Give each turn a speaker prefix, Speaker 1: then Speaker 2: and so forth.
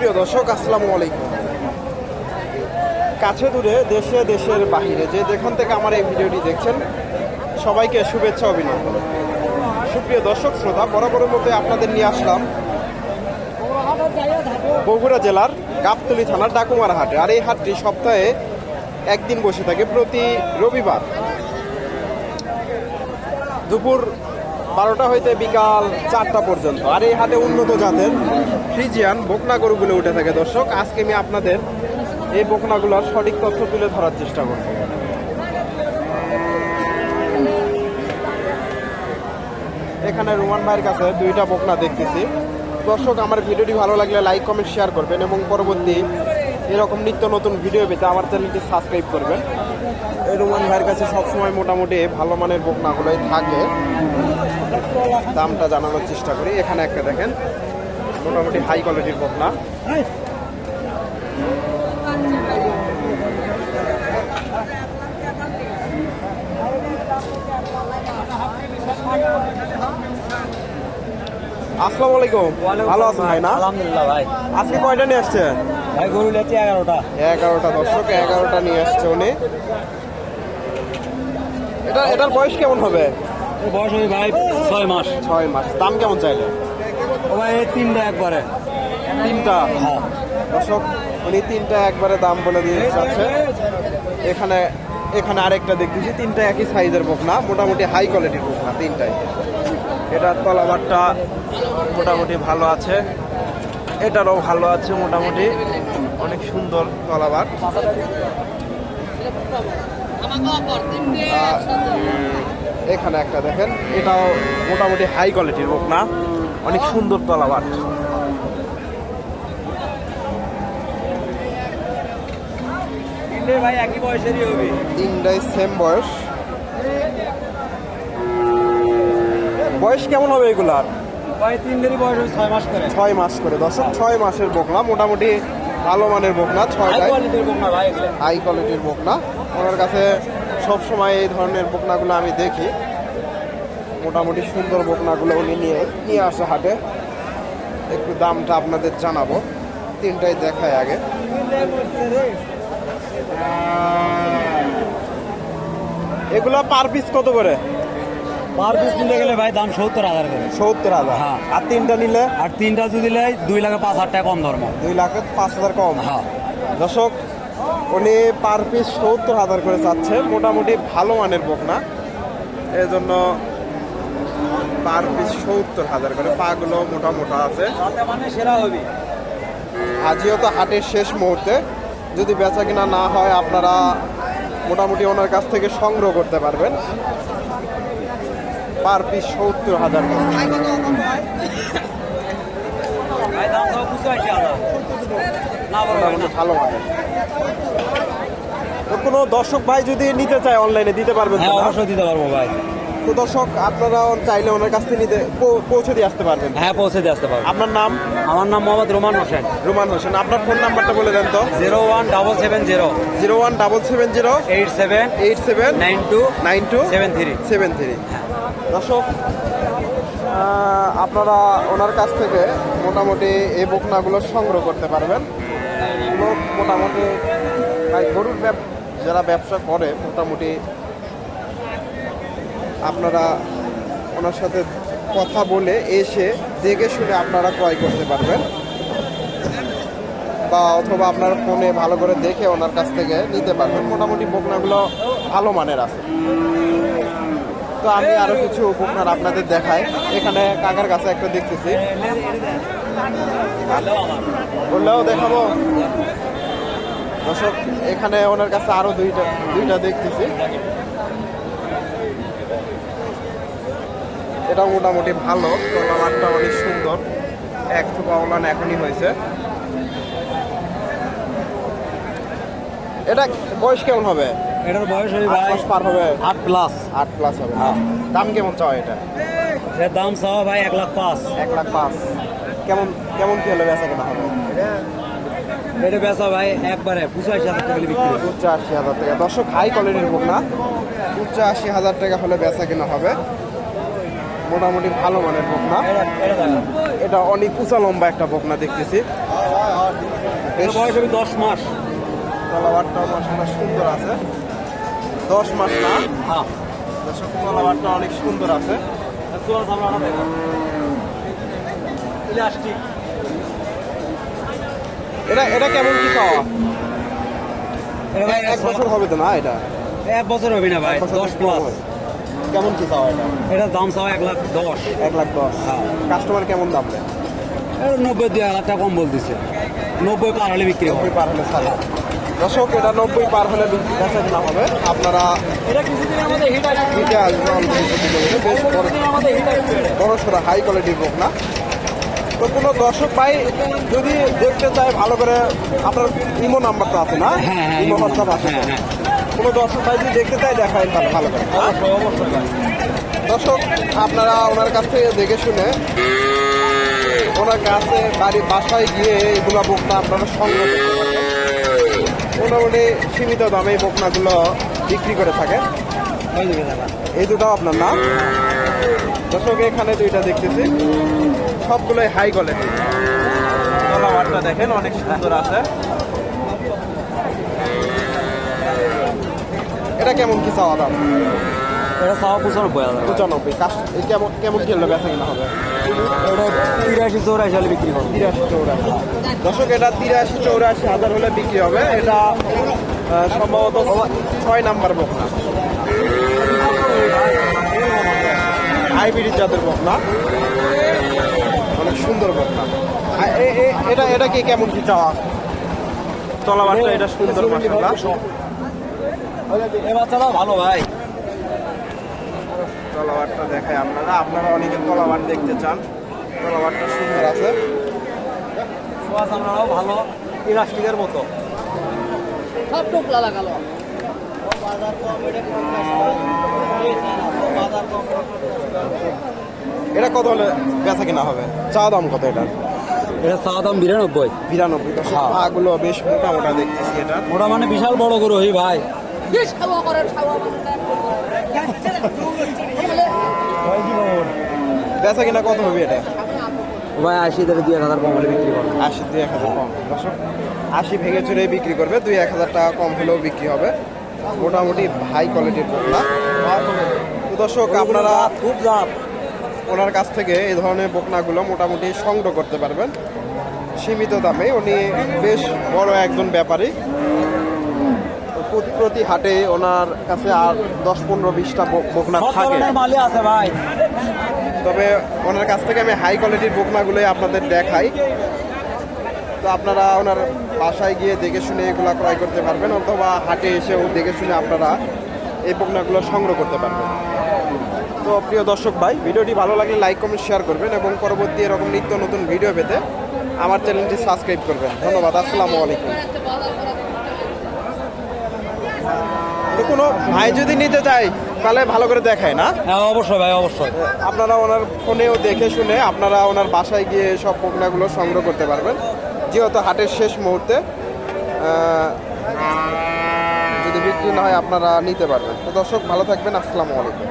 Speaker 1: সুপ্রিয় দর্শক, আসসালামু আলাইকুম। কাছে দূরে দেশে দেশের বাহিরে যে যেখান থেকে আমার এই ভিডিওটি দেখছেন, সবাইকে শুভেচ্ছা অভিনন্দন। সুপ্রিয় দর্শক, শ্রোতা, বরাবরের মধ্যে আপনাদের নিয়ে আসলাম বগুড়া জেলার গাবতলী থানার ডাকুমার হাটে। আর এই হাটটি সপ্তাহে একদিন বসে থাকে প্রতি রবিবার। দুপুর বারোটা হইতে বিকাল চারটা পর্যন্ত। আর এই হাটে উন্নত জাতের ফ্রিজিয়ান বকনা গরুগুলো উঠে থাকে। দর্শক, আজকে আমি আপনাদের এই বকনাগুলোর সঠিক তথ্য তুলে ধরার চেষ্টা করব। এখানে রোমান ভাইয়ের কাছে দুইটা বকনা দেখতেছি। দর্শক, আমার ভিডিওটি ভালো লাগলে লাইক, কমেন্ট শেয়ার করবেন এবং পরবর্তী এরকম নিত্য নতুন ভিডিও পেতে আমার চ্যানেলটি সাবস্ক্রাইব করবেন। রোমান ভাইয়ের কাছে সবসময় মোটামুটি ভালো মানের বকনাগুলোই থাকে। দামটা জানানোর চেষ্টা করি। এখানে একটা দেখেন মোটামুটি হাই কোয়ালিটির বকনা। আসসালামু আলাইকুম। ভালো আছেন ভাই না?
Speaker 2: আলহামদুলিল্লাহ ভাই।
Speaker 1: আজকে কয়টা নিয়ে আসছে
Speaker 2: ভাই গরু লেছি এগারোটা।
Speaker 1: এগারোটা দর্শক এগারোটা নিয়ে আসছে উনি। এটা এটার বয়স কেমন হবে?
Speaker 2: বয়স হবে ভাই ছয় মাস।
Speaker 1: ছয় মাস। দাম কেমন চাইলে?
Speaker 2: ও ভাই তিনটা একবারে।
Speaker 1: তিনটা?
Speaker 2: হ্যাঁ।
Speaker 1: দর্শক উনি তিনটা একবারে দাম বলে দিয়ে যাচ্ছে। এখানে এখানে আরেকটা দেখতেছি তিনটা একই সাইজের বকনা মোটামুটি হাই কোয়ালিটির বকনা তিনটাই। এটার তলাবারটা মোটামুটি ভালো আছে। এটারও ভালো আছে মোটামুটি। অনেক সুন্দর তলাবার। এখানে একটা দেখেন এটাও মোটামুটি হাই কোয়ালিটির বকনা অনেক সুন্দর তলাবার
Speaker 2: তিনটে ভাই একই বয়সেরই হবে।
Speaker 1: তিনটাই সেম বয়স। বয়স কেমন হবে এগুলার?
Speaker 2: ভাই তিনটেরই বয়স ছয় মাস করে।
Speaker 1: ছয় মাস করে। ছয় মাসের বকনা মোটামুটি ভালো মানের বকনা
Speaker 2: না
Speaker 1: হাই কোয়ালিটির বকনা ওনার কাছে সব সময় এই ধরনের বকনাগুলো আমি দেখি। মোটামুটি সুন্দর বকনাগুলো উনি নিয়ে নিয়ে আসে হাটে। একটু দামটা আপনাদের জানাব। তিনটাই দেখায় আগে। এগুলো পার পিস কত করে?
Speaker 2: পার পিস নিতে গেলে ভাই দাম সত্তর হাজার করে।
Speaker 1: সত্তর হাজার।
Speaker 2: হ্যাঁ।
Speaker 1: আর তিনটা নিলে?
Speaker 2: আর তিনটা যদি নেয় দুই লাখে পাঁচ হাজার টাকা কম ধর্ম।
Speaker 1: দুই লাখের পাঁচ হাজার কম।
Speaker 2: হ্যাঁ।
Speaker 1: দর্শক উনি পার পিস সত্তর হাজার করে চাচ্ছে, মোটামুটি ভালো মানের বকনা। এই জন্য পার পিস সত্তর হাজার করে। পাগুলো মোটা মোটা আছে। আজও তো হাটের শেষ মুহূর্তে। যদি বেচা কিনা না হয়, আপনারা মোটামুটি ওনার কাছ থেকে সংগ্রহ করতে পারবেন। পার পিস সত্তর হাজার করে
Speaker 2: ভাই দাম সব বুঝতে পারছি আমরা না বড় ভাই
Speaker 1: মোটামুটি
Speaker 2: না
Speaker 1: ভালো তো কোনো দর্শক ভাই যদি নিতে চায় অনলাইনে দিতে পারবেন তো
Speaker 2: হ্যাঁ অবশ্যই দিতে পারব ভাই।
Speaker 1: তো দর্শক আপনারা চাইলে ওনার কাছ থেকে নিতে পৌঁছে দিয়ে আসতে পারবেন।
Speaker 2: হ্যাঁ পৌঁছে দিয়ে আসতে পারব।
Speaker 1: আপনার নাম?
Speaker 2: আমার নাম মোহাম্মদ রোমান হোসেন।
Speaker 1: রোমান হোসেন। আপনার ফোন নাম্বারটা বলে দেন তো।
Speaker 2: Zero one double seven zero.
Speaker 1: Zero one double seven zero.
Speaker 2: Eight seven
Speaker 1: eight seven
Speaker 2: nine two
Speaker 1: nine two
Speaker 2: seven three.
Speaker 1: Seven three. দর্শক আপনারা ওনার কাছ থেকে মোটামুটি এই বকনাগুলো সংগ্রহ করতে পারবেন। এগুলো মোটামুটি গরুর যারা ব্যবসা করে, মোটামুটি আপনারা ওনার সাথে কথা বলে এসে দেখে শুনে আপনারা ক্রয় করতে পারবেন। বা অথবা আপনার ফোনে ভালো করে দেখে ওনার কাছ থেকে নিতে পারবেন। মোটামুটি বকনাগুলো ভালো মানের আছে। তো আমি আরও কিছু বকনার আপনাদের দেখাই। এখানে কাকার কাছে একটা দেখতেছি। বললেও দেখাবো। দর্শক, এখানে ওনার কাছে আরও দুইটা দুইটা দেখতেছি। এটা মোটামুটি ভালো তোলামারটা অনেক সুন্দর। এক থোপা ওলান এখনই হয়েছে। এটা বয়স কেমন হবে?
Speaker 2: এটার বয়স হবে ভাই
Speaker 1: পার হবে।
Speaker 2: আট প্লাস
Speaker 1: আট প্লাস হবে।
Speaker 2: হ্যাঁ।
Speaker 1: দাম কেমন চাও এটা?
Speaker 2: এর দাম চাওয়া ভাই এক লাখ পাঁচ।
Speaker 1: এক লাখ পাঁচ। কেমন কেমন কি হলে বেচা কেনা হবে?
Speaker 2: এটা বেচা ভাই একবারে পঁচাশি হাজার টাকা বিক্রি
Speaker 1: আশি হাজার টাকা। দর্শক হাই কোয়ালিটির বুক না। আশি হাজার টাকা হলে বেচা কেনা হবে। মোটামুটি ভালো মানের বকনা
Speaker 2: এটা
Speaker 1: অনেক উঁচা লম্বা একটা বকনা দেখতেছি।
Speaker 2: বয়স হবে দশ মাস।
Speaker 1: তলাবারটা মাসাল্লাহ সুন্দর আছে। দশ মাস না।
Speaker 2: হ্যাঁ।
Speaker 1: দর্শক তলাবারটা অনেক সুন্দর আছে।
Speaker 2: ইলাস্টিক।
Speaker 1: এটা এটা কেমন কি
Speaker 2: এটা
Speaker 1: এক বছর হবে তো না এটা?
Speaker 2: এক বছর হবে না ভাই দশ প্লাস।
Speaker 1: কেমন কি খাওয়া এটা?
Speaker 2: এটার দাম চাও এক লাখ দশ।
Speaker 1: এক লাখ দশ।
Speaker 2: হ্যাঁ।
Speaker 1: কাস্টমার কেমন দাম
Speaker 2: এটা নব্বই দুই হাজার টাকা কম বলতেছে। নব্বই পার হলে বিক্রি হবে
Speaker 1: পার হলে দর্শক এটা নব্বই পার হলে বিক্রি বেচা কিনা হবে। আপনারা
Speaker 2: হিট
Speaker 1: আসবেন। বেশ বড় সড়ো হাই কোয়ালিটির হোক না। তো কোনো দর্শক ভাই যদি দেখতে চায় ভালো করে আপনার ইমো নাম্বারটা আছে না?
Speaker 2: হ্যাঁ, হ্যাঁ,
Speaker 1: ইমো হোয়াটসঅ্যাপ আছে।
Speaker 2: হ্যাঁ।
Speaker 1: কোনো দর্শক ভাই যদি দেখতে চায় দেখায় তাহলে ভালো করে। দর্শক আপনারা ওনার কাছ থেকে দেখে শুনে ওনার কাছে বাড়ি বাসায় গিয়ে এগুলো বুকটা আপনারা সংগ্রহ করতে পারবেন। মোটামুটি সীমিত দামে বকনাগুলো বিক্রি করে থাকে। এই দুটাও আপনার নাম? দর্শক এখানে দুইটা দেখতেছি। সবগুলোই হাই কোয়ালিটি কলাবারটা দেখেন অনেক সুন্দর আছে। এটা কেমন কি চাওয়া দাম?
Speaker 2: এটা চাওয়া পঁচানব্বই। হাজার
Speaker 1: পঁচানব্বই কেমন কেমন বেচা কিনা হবে?
Speaker 2: এটা তিরাশি চৌরাশি হলে বিক্রি হবে।
Speaker 1: তিরাশি চৌরাশি। দর্শক এটা তিরাশি চৌরাশি হাজার হলে বিক্রি হবে। এটা সম্ভবত ছয় নাম্বার বকনা। হাইব্রিড জাতের বকনা। অনেক সুন্দর বকনা। এটা এটা কি কেমন কি চাওয়া? তলাবারটা এটা সুন্দর
Speaker 2: বাচ্চাটা ভালো ভাই।
Speaker 1: তলাবারটা দেখায় আপনারা। আপনারা অনেকে তলাবার দেখতে চান। তলাবারটা সুন্দর আছে।
Speaker 2: ভালো ইলাস্টিকের মতো।
Speaker 3: সব টোপলা লাগালো।
Speaker 1: এটা কত হলে বেচা কিনা হবে? চা দাম কত এটা
Speaker 2: এটা চাওয়া দাম বিরানব্বই।
Speaker 1: বিরানব্বই দশ
Speaker 2: হ্যাঁ।
Speaker 1: পাগুলো বেশ মোটা মোটা দেখতেছি এটা।
Speaker 2: ওটা মানে বিশাল বড় গরু হই ভাই।
Speaker 1: বেচা কিনা কত হবে এটা?
Speaker 2: ভাই আশি থেকে দুই এক হাজার কম হলে বিক্রি করবে।
Speaker 1: আশি দুই এক হাজার কম। দর্শক আশি ভেঙে চুরে বিক্রি করবে দুই এক হাজার টাকা কম হলেও বিক্রি হবে। মোটামুটি হাই কোয়ালিটির বকনা তো দর্শক আপনারা
Speaker 2: খুব জাত
Speaker 1: ওনার কাছ থেকে এই ধরনের বকনাগুলো মোটামুটি সংগ্রহ করতে পারবেন। সীমিত দামে উনি বেশ বড় একজন ব্যাপারী। প্রতি- হাটে ওনার কাছে আর দশ পনেরো বিশটা বক- বকনা থাকে।
Speaker 2: আছে ভাই?
Speaker 1: তবে ওনার কাছ থেকে আমি হাই কোয়ালিটির বকনাগুলোই আপনাদের দেখাই। তো আপনারা ওনার বাসায় গিয়ে দেখে শুনে এগুলা ক্রয় করতে পারবেন অথবা হাটে এসেও দেখে শুনে আপনারা এই বকনাগুলো সংগ্রহ করতে পারবেন। তো প্রিয় দর্শক ভাই ভিডিওটি ভালো লাগলে লাইক কমেন্ট শেয়ার করবেন এবং পরবর্তী এরকম নিত্য নতুন ভিডিও পেতে আমার চ্যানেলটি সাবস্ক্রাইব করবেন। ধন্যবাদ আসসালামু আলাইকুম। তো কোনো ভাই যদি নিতে চায় তাহলে ভালো করে দেখায় না?
Speaker 2: হ্যাঁ অবশ্যই ভাই অবশ্যই।
Speaker 1: আপনারা ওনার ফোনেও দেখে শুনে আপনারা ওনার বাসায় গিয়ে সব পোকনাগুলো সংগ্রহ করতে পারবেন। যেহেতু হাটের শেষ মুহূর্তে যদি বিক্রি না হয় আপনারা নিতে পারবেন। তো দর্শক ভালো থাকবেন। আসসালামু আলাইকুম।